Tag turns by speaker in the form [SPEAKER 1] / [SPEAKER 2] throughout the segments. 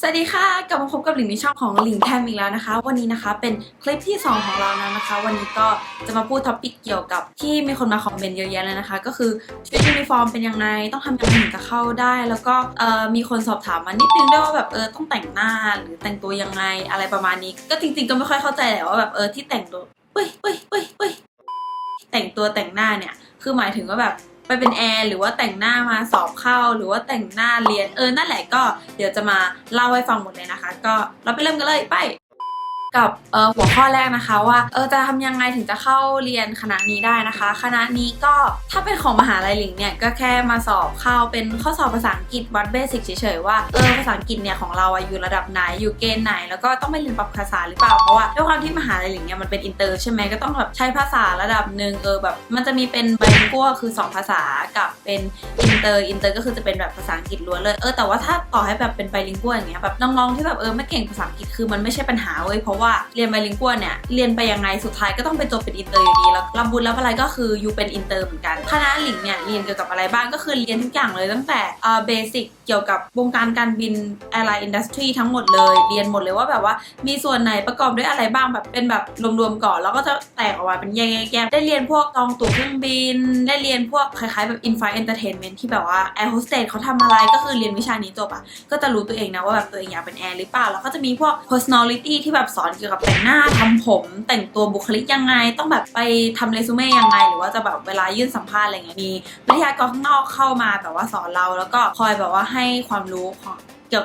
[SPEAKER 1] สวัสดีค่ะ กลับมาพบกับหลิงในช่องของหลิงแทมอีกแล้วนะคะ วันนี้นะคะเป็นคลิปที่ 2 ของเราแล้วนะคะ วันนี้ก็จะมาพูดท็อปิกเกี่ยวกับที่มีคนมาคอมเมนต์เยอะแยะเลยนะคะ ก็คือชุดยูนิฟอร์มเป็นยังไง ต้องทำยังไงถึงจะเข้าได้ แล้วก็มีคนสอบถามมานิดนึงด้วยว่าแบบเออต้องแต่งหน้าหรือแต่งตัวยังไงอะไรประมาณนี้ ก็จริงๆก็ไม่ค่อยเข้าใจแหละว่าแบบเออที่แต่งตัวเฮ้ยเฮ้ยเฮ้ยเฮ้ยแต่งตัวแต่งหน้าเนี่ยคือหมายถึงว่าแบบ ไปเป็นแอร์หรือว่าแต่งหน้ามาสอบเข้าหรือว่าแต่งหน้าเรียนเออนั่นแหละก็เดี๋ยวจะมาเล่าให้ฟังหมดเลยนะคะ ก็เราไปเริ่มกันเลยไป กับหัวข้อแรกนะคะว่าเออจะทำยังไงถึงจะเข้าเรียนคณะนี้ได้นะคะ คณะนี้ก็ถ้าเป็นของมหาลัยหลิงเนี่ยก็แค่มาสอบเข้าเป็นข้อสอบภาษาอังกฤษวัดเบสิกเฉยๆว่าเออภาษาอังกฤษเนี่ยของเราอยู่ระดับไหนอยู่เกณฑ์ไหน แล้วก็ต้องไปเรียนปรับภาษาหรือเปล่าเพราะว่าด้วยความที่มหาลัยหลิงเนี่ยมันเป็นอินเตอร์ใช่ไหมก็ต้องแบบใช้ภาษาระดับหนึ่งเออแบบ มันจะมีเป็นไบลิงกัวคือสองภาษากับเป็นอินเตอร์อินเตอร์ก็คือจะเป็นแบบภาษาอังกฤษล้วนเลยเออแต่ว่าถ้าต่อให้แบบเป็นไบลิงกัวอย่างเงี้ยแบบน้องๆที่แบบเออไม่เก่งภาษาอังกฤษคือมันไม่ใช่ปัญหาเว้ยเพราะว่าเรียนไบลิงกัวเนี่ยเรียนไปยังไงสุดท้ายก็ต้องไปจบเป็นอินเตอร์อยู่ดีแล้วรับบุญรับอะไรก็คืออยู่เป็นอินเตอร์เหมือนกันคณะหลิงเนี่ยเรียนเกี่ยวกับอะไรบ้างก็คือเรียนทุกอย่างเลยตั้งแต่เบสิกเกี่ยวกับวงการการบินแอร์ไลน์อินดัสทรีทั้งหมดเลยเรียนหมดเลยว่าแบบว่ามีส่วนไหนประกอบด้วยอะไรบ้างแบบเป็นแบบรวมๆก่อน แล้วก็จะแตกออกมาเป็นแยกๆได้เรียนพวกจองตั๋วเครื่องบิน ได้เรียนพวกคล้ายๆแบบ in flight entertainment ที่แบบว่าแอร์โฮสเตสเขาทำอะไรก็คือเรียนวิชานี้จบอะก็จะรู้ตัวเองนะว่าแบบตัวเองอยากเป็นแอร์หรือเปล่าแล้วก็จะมีพวก personality ที่แบบสอนเกี่ยวกับแต่งหน้าทำผม แต่งตัวบุคลิกยังไง ต้องแบบไปทำเรซูเม่ยังไง หรือว่าจะแบบเวลายื่นสัมภาษณ์อะไรเงี้ยมีวิทยากรข้างนอกเข้ามาแบบว่าสอนเรา แล้วก็คอยแบบว่าให้ความรู้ของเกี่ยว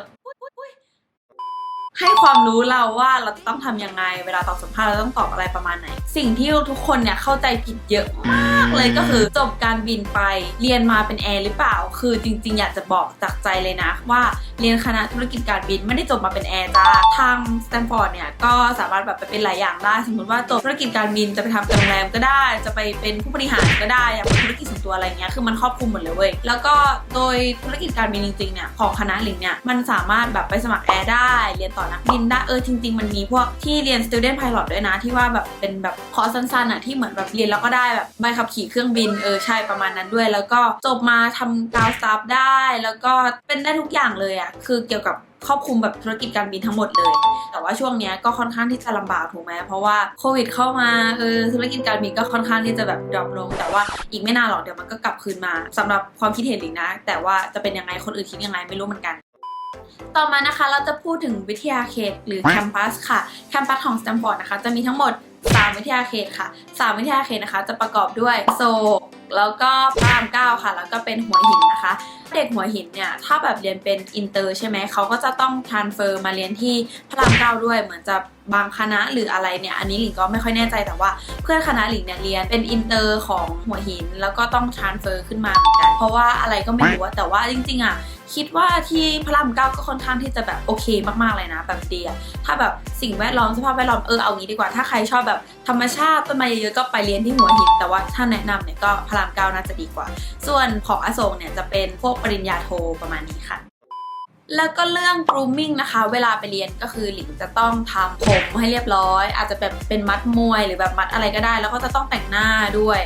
[SPEAKER 1] ให้ความรู้เราว่าเราต้องทำยังไง เวลาตอบสัมภาษณ์เราต้องตอบอะไรประมาณไหน สิ่งที่ทุกคนเนี่ยเข้าใจผิดเยอะมาก เลยก็คือจบการบินไปเรียนมาเป็นแอร์หรือเปล่า คือจริง ๆ อยากจะบอกจากใจเลยนะ ว่าเรียนคณะธุรกิจการบินไม่ได้จบมาเป็นแอร์จ้าทางสแตนฟอร์ดเนี่ยก็สามารถแบบไปเป็นหลายอย่างได้ สมมติว่าจบธุรกิจการบินจะไปทำโรงแรมก็ได้ จะไปเป็นผู้บริหารก็ได้อยากเป็นธุรกิจส่วนตัวอะไรเงี้ยคือมันครอบคลุมหมดเลยเว้ยแล้วก็โดยธุรกิจการบินจริงๆเนี่ยของคณะลิงเนี่ยมันสามารถแบบไปสมัครแอร์ได้ เรียนต่อนักบินได้เออจริง ๆ มันมีพวกที่เรียน student pilot ด้วยนะที่ว่าแบบเป็นแบบคอร์สสั้นๆอะที่เหมือนแบบเรียนแล้วก็ได้แบบใบขับขี่เครื่องบินเออใช่ประมาณนั้นด้วย แล้วก็จบมาทำกาวสตาฟได้ แล้วก็เป็นได้ทุกอย่างเลยอะคือเกี่ยวกับครอบคลุมแบบธุรกิจการบินทั้งหมดเลย แต่ว่าช่วงนี้ก็ค่อนข้างที่จะลำบากถูกไหมเพราะว่าโควิดเข้ามาเออธุรกิจการบินก็ค่อนข้างที่จะแบบดรอปลง แต่ว่าอีกไม่นานหรอกเดี๋ยวมันก็กลับคืนมาสำหรับความคิดเห็นหลิงนะ แต่ว่าจะเป็นยังไงคนอื่นคิดยังไงไม่รู้เหมือนกัน ต่อมานะคะเราจะพูดถึงวิทยาเขตหรือแคมปัสค่ะ แคมปัสของสแตมฟอร์ดนะคะจะมีทั้งหมด 3 วิทยาเขตค่ะ 3 วิทยาเขตนะคะ จะประกอบด้วยโซลแล้วก็พระรามเก้าค่ะ แล้วก็เป็นหัวหินนะคะ เด็กหัวหินเนี่ย ถ้าแบบเรียนเป็นอินเตอร์ใช่ไหม เขาก็จะต้อง transfer มาเรียนที่พระรามเก้าด้วย เหมือนจะบางคณะหรืออะไรเนี่ย อันนี้หลิงก็ไม่ค่อยแน่ใจแต่ว่า เพื่อนคณะหลิงเนี่ยเรียนเป็นอินเตอร์ของหัวหิน แล้วก็ต้อง transfer ขึ้นมาเหมือนกัน เพราะว่าอะไรก็ไม่รู้แต่ว่าจริงๆอะคิดว่าที่พระรามเก้าก็ค่อนข้างที่จะแบบโอเคมากๆเลยนะแบบดีอะถ้าแบบสิ่งแวดล้อมสภาพแวดล้อมเออเอางี้ดีกว่าถ้าใครชอบแบบธรรมชาติต้นไม้เยอะๆก็ไปเรียนที่หัวหิน แต่ว่าถ้าแนะนำเนี่ยก็พระรามเก้าน่าจะดีกว่า ส่วนของอโศกเนี่ยจะเป็นพวกปริญญาโทประมาณนี้ค่ะแล้วก็เรื่อง grooming นะคะ เวลาไปเรียนก็คือหลิงจะต้องทำผมให้เรียบร้อย อาจจะแบบเป็นมัดมวยหรือแบบมัดอะไรก็ได้ แล้วก็จะต้องแต่งหน้าด้วย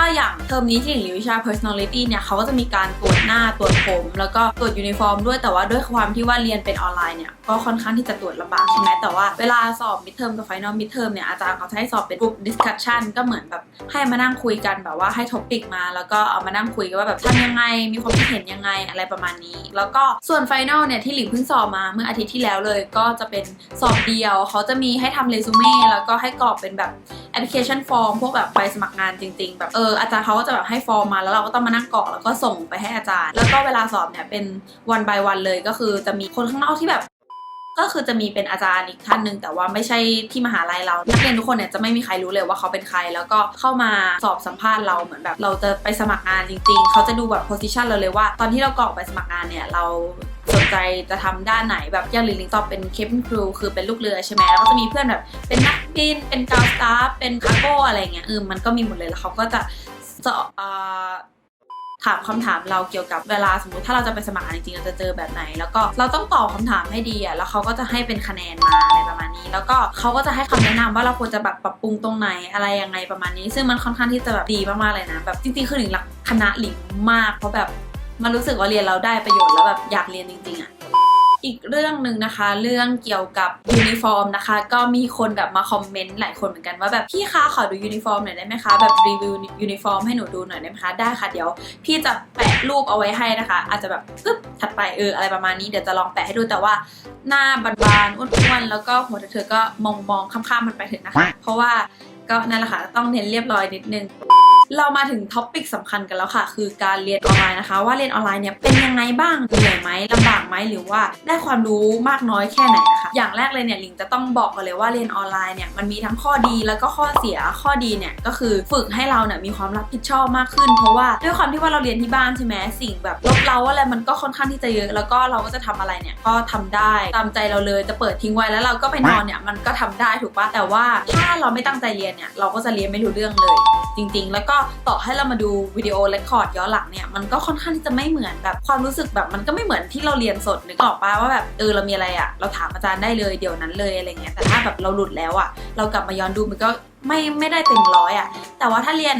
[SPEAKER 1] ถ้าอย่างเทอมนี้ที่หลิงเรียนวิชา personality เนี่ยเขาก็จะมีการตรวจหน้าตรวจผม แล้วก็ตรวจยูนิฟอร์มด้วยแต่ว่าด้วยความที่ว่าเรียนเป็นออนไลน์เนี่ยก็ค่อนข้างที่จะตรวจลำบากใช่ไหมแต่ว่าเวลาสอบ midterm กับ final midterm เนี่ยอาจารย์เขาจะให้สอบเป็น group discussion ก็เหมือนแบบให้มานั่งคุยกันแบบว่าให้ topic มา แล้วก็เอามานั่งคุยกันว่าแบบทำยังไงมีความคิดเห็นยังไงอะไรประมาณนี้ แล้วก็ส่วน final เนี่ยที่หลิงเพิ่งสอบมาเมื่ออาทิตย์ที่แล้วเลย ก็จะเป็นสอบเดียวเขาจะมีให้ทำเรซูเม่แล้วก็ให้กรอกเป็นแบบ application form พวกแบบใบสมัครงานจริง ๆ แบบเอออาจารย์เขาก็จะแบบให้ฟอร์มมาแล้วเราก็ต้องมานั่งกรอกแล้วก็ส่งไปให้อาจารย์ แล้วก็เวลาสอบเนี่ยเป็น one by one เลยก็คือจะมีคนข้างนอกที่แบบ ก็คือจะมีเป็นอาจารย์อีกท่านหนึ่งแต่ว่าไม่ใช่ที่มหาลัยเรานักเรียนทุกคนเนี่ยจะไม่มีใครรู้เลยว่าเขาเป็นใคร แล้วก็เข้ามาสอบสัมภาษณ์เราเหมือนแบบ เราจะไปสมัครงานจริง ๆ เขาจะดูแบบ position เราเลยว่า ตอนที่เรากรอกไปสมัครงานเนี่ยเรา สนใจจะทำด้านไหนแบบอย่างลิงลิงตอบเป็นเคปครูคือเป็นลูกเรือใช่ไหมแล้วก็จะมีเพื่อนแบบเป็นนักบิน เป็นกาวสตาฟเป็นคาร์โก้อะไรเงี้ยเออมันก็มีหมดเลยแล้วเขาก็จะสอบถามคำถามเราเกี่ยวกับเวลาสมมติถ้าเราจะไปสมัครจริงๆเราจะเจอแบบไหน แล้วก็เราต้องตอบคำถามให้ดีอะแล้วเขาก็จะให้เป็นคะแนนมาอะไรประมาณนี้ แล้วก็เขาก็จะให้คำแนะนำว่าเราควรจะแบบปรับปรุงตรงไหนอะไรยังไงประมาณนี้ ซึ่งมันค่อนข้างที่จะแบบดีมากๆเลยนะแบบจริงๆคือหลิงรักคณะหลิงมากเพราะแบบ มันรู้สึกว่าเรียนเราได้ประโยชน์แล้วแบบอยากเรียนจริงๆอะอีกเรื่องหนึ่งนะคะ เรื่องเกี่ยวกับยูนิฟอร์มนะคะ ก็มีคนแบบมาคอมเมนต์หลายคนเหมือนกันว่าแบบพี่คะขอดูยูนิฟอร์มหน่อยได้ไหมคะแบบรีวิวยูนิฟอร์มให้หนูดูหน่อยได้ไหมคะได้ค่ะเดี๋ยว พี่จะแปะรูปเอาไว้ให้นะคะ อาจจะแบบปึ๊บถัดไปเอออะไรประมาณนี้เดี๋ยวจะลองแปะให้ดูแต่ว่าหน้าบานๆอ้วนๆแล้วก็หัวเธอๆก็มองมองๆข้ามๆมันไปเถอะนะคะ เพราะว่าก็นั่นแหละค่ะต้องเน้นเรียบร้อยนิดนึง เรามาถึงท็อปิกสำคัญกันแล้วค่ะ คือการเรียนออนไลน์นะคะ ว่าเรียนออนไลน์เนี่ยเป็นยังไงบ้างเหนื่อยไหมลำบากไหมหรือว่าได้ความรู้มากน้อยแค่ไหนนะคะอย่างแรกเลยเนี่ยลิงจะต้องบอกกันเลยว่าเรียนออนไลน์เนี่ยมันมีทั้งข้อดีแล้วก็ข้อเสียข้อดีเนี่ยก็คือฝึกให้เราเนี่ยมีความรับผิดชอบมากขึ้น เพราะว่าด้วยความที่ว่าเราเรียนที่บ้านใช่ไหมสิ่งแบบลบเราอะไรมันก็ค่อนข้างที่จะเยอะ แล้วก็เราก็จะทำอะไรเนี่ยก็ทำได้ตามใจเราเลยจะเปิดทิ้งไว้แล้วเราก็ไปนอนเนี่ยมันก็ทำได้ถูกปะแต่ว่าถ้าเราไม่ตั้งใจเรียนเนี่ยเราก็จะเรียนไม่รู้เรื่องเลย จริง ๆ แล้วก็ต่อให้เรามาดูวิดีโอเรคคอร์ดย้อนหลังเนี่ยมันก็ค่อนข้างที่จะไม่เหมือนแบบความรู้สึกแบบมันก็ไม่เหมือนที่เราเรียนสดนึกออกปะว่าแบบเออเรามีอะไรอะเราถามอาจารย์ได้เลยเดี๋ยวนั้นเลยอะไรเงี้ยแต่ถ้าแบบเราหลุดแล้วอะเรากลับมาย้อนดูมันก็ไม่ไม่ได้เต็มร้อยอะแต่ว่าถ้าเรียน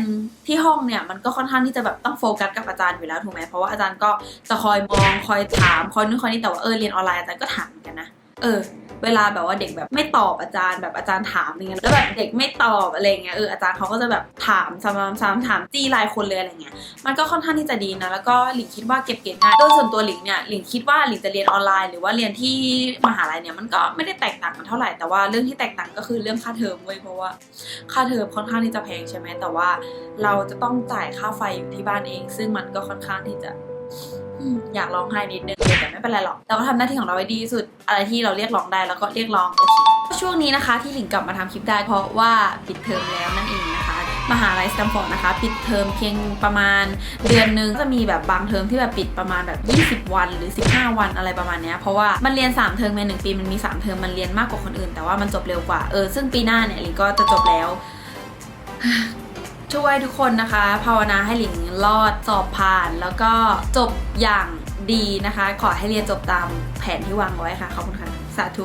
[SPEAKER 1] ที่ห้องเนี่ยมันก็ค่อนข้างที่จะแบบต้องโฟกัสกับอาจารย์อยู่แล้วถูกไหมเพราะว่าอาจารย์ก็จะคอยมองคอยถามคอยนู่นคอยนี่แต่ว่าเออเรียนออนไลน์อาจารย์ก็ถามเหมือนกันนะเออ เวลาแบบว่าเด็กแบบไม่ตอบอาจารย์แบบอาจารย์ถามอย่างเงี้ยแล้วแบบเด็กไม่ตอบอะไรเงี้ยเอออาจารย์เขาก็จะแบบถามซ้ำๆถามจี้รายคนเลยอะไรเงี้ยมันก็ค่อนข้างที่จะดีนะแล้วก็หลิงคิดว่าเก็บเกรดง่ายโดยส่วนตัวหลิงเนี่ยหลิงคิดว่าหลิงจะเรียนออนไลน์ หรือว่าเรียนที่มหาลัยเนี่ยมันก็ไม่ได้แตกต่างกันเท่าไหร่แต่ว่าเรื่องที่แตกต่างก็คือเรื่องค่าเทอมเว้ยเพราะว่าค่าเทอมค่อนข้างที่จะแพงใช่ไหมแต่ว่า เราจะต้องจ่ายค่าไฟอยู่ที่บ้านเอง ซึ่งมันก็ค่อนข้างที่จะ อยากร้องไห้นิดนึงแต่ไม่เป็นไรหรอกเราก็ทำหน้าที่ของเราไว้ดีที่สุดอะไรที่เราเรียกร้องได้แล้วก็เรียกร้องโอเคช่วงนี้นะคะที่หลิงกลับมาทำคลิปได้เพราะว่าปิดเทอมแล้วนั่นเองนะคะมหาลัยสแตมฟอร์ดนะคะ ปิดเทอมเพียงประมาณ เดือนนึงจะมีแบบบางเทอมที่แบบปิดประมาณแบบ 20 วันหรือ 15 วันอะไรประมาณเนี้ยเพราะว่ามันเรียน 3 เทอมในหนึ่งปีมันมี 3 เทอมมันเรียนมากกว่าคนอื่น แต่ว่ามันจบเร็วกว่าเออซึ่งปีหน้าเนี่ยหลิงก็จะจบแล้ว ช่วยทุกคนนะคะ ภาวนาให้หลิงรอดสอบผ่าน แล้วก็จบอย่างดีนะคะ ขอให้เรียนจบตามแผนที่วางไว้ค่ะ ขอบคุณค่ะ สาธุ